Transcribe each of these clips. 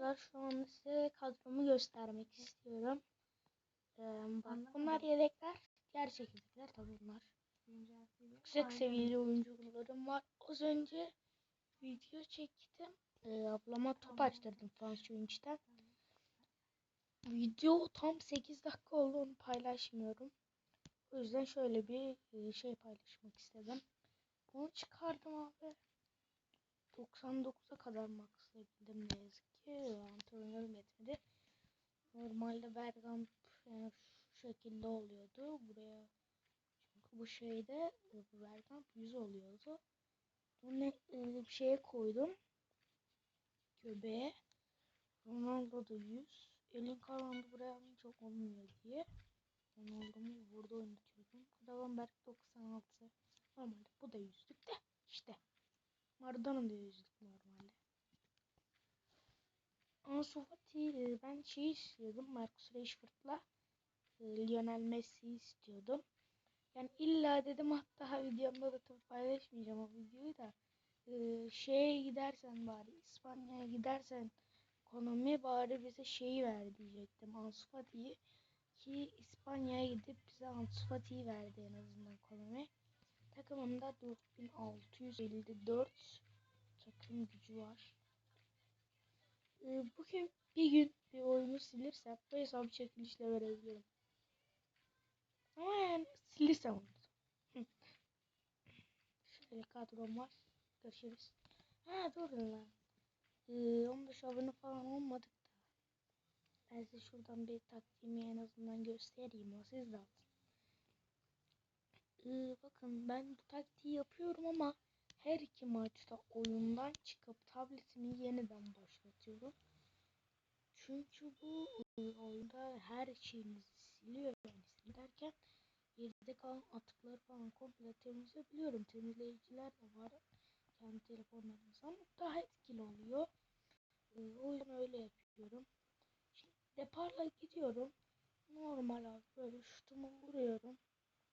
arkadaşlar şu an size kadromu göstermek istiyorum. Ee, bak bunlar yedekler. Gerçek yedekler tabii bunlar. Yüksek seviyeli oyuncularım var. Az önce video çektim. Ee, ablama top açtırdım Fransız oyuncudan. Video tam 8 dakika oldu onu paylaşmıyorum. O yüzden şöyle bir e, şey paylaşmak istedim. Bunu çıkardım abi. 99'a kadar maxlayabildim ne yazık ki. Antrenörüm yetmedi. Normalde Bergkamp yani şu şekilde oluyordu. Buraya çünkü bu şeyde bu Bergkamp 100 oluyordu. Bunu e, şeye koydum. Göbeğe. Ronaldo da 100. Elin kalandı buraya çok olmuyor diye. Ronaldo'mu burada oynatıyordum. Gravenberg 96. Normalde bu da yüzlük de işte. Maradona'nın da yüzlük normalde. Ansu Fati e, ben şey istiyordum. Marcus Rashford'la e, Lionel Messi istiyordum. Yani illa dedim hatta videomda da tabii paylaşmayacağım o videoyu da e, şeye gidersen bari İspanya'ya gidersen ekonomi bari bize şeyi ver diyecektim Ansu Fati'yi ki İspanya'ya gidip bize Ansu Fati'yi verdi en azından ekonomi. Takımımda 4654 takım gücü var. Ee, bugün bir gün bir oyunu silirsem bu hesabı çekilişle verebilirim. Ama yani silirsem onu. Şöyle kadrom var. Görüşürüz. Ha dur lan. Ee, 15 abone falan olmadık da. Ben size şuradan bir taktiğimi en azından göstereyim. O siz de atın. Ee, bakın ben bu taktiği yapıyorum ama her iki maçta oyundan çıkıp tabletimi yeniden başlatıyorum. Çünkü bu e, oyunda her şeyinizi siliyor yani silerken geride kalan atıkları falan komple temizleyebiliyorum. Temizleyiciler de var kendi telefonlarımızda ama daha etkili oluyor. E, o yüzden öyle yapıyorum. Şimdi deparla gidiyorum. Normal abi böyle şutumu vuruyorum.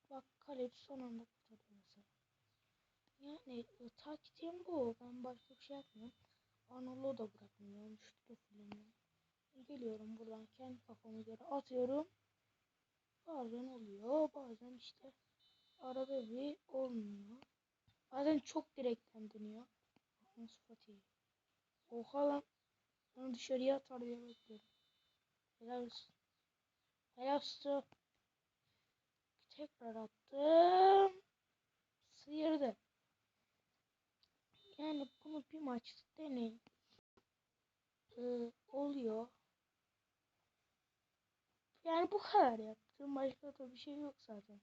Bak kaleci son anda kurtarıyor mesela. Yani e, taktiğim bu. Ben başka bir şey yapmıyorum. Arnold'u da bırakmıyorum. Da fullemliyorum. Geliyorum buradan kendi kafama göre atıyorum. Bazen oluyor. Bazen işte arada bir olmuyor. Bazen çok direkten dönüyor. Nasıl Fatih? Oha lan. Onu dışarıya atar diye bekliyorum. Helal olsun. Helal olsun. Tekrar attım. Sıyırdı. Yani bunu bir maç deneyin. Ee, oluyor. Yani bu kadar yaptım. Başka da bir şey yok zaten.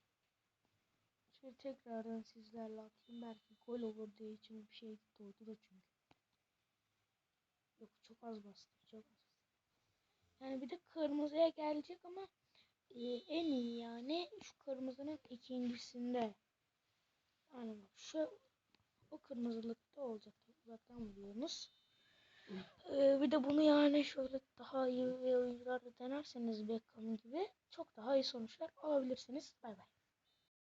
Şöyle tekrardan sizlerle atayım. Belki gol olur diye içime bir şey doğdu da çünkü. Yok çok az bastım. Çok az. Yani bir de kırmızıya gelecek ama e, en iyi yani şu kırmızının ikincisinde. Yani şu o kırmızılıkta olacak. Uzaktan vuruyorsunuz. Ee, bir de bunu yani şöyle daha iyi oyuncularda denerseniz Beckham gibi çok daha iyi sonuçlar alabilirsiniz. Bay bay.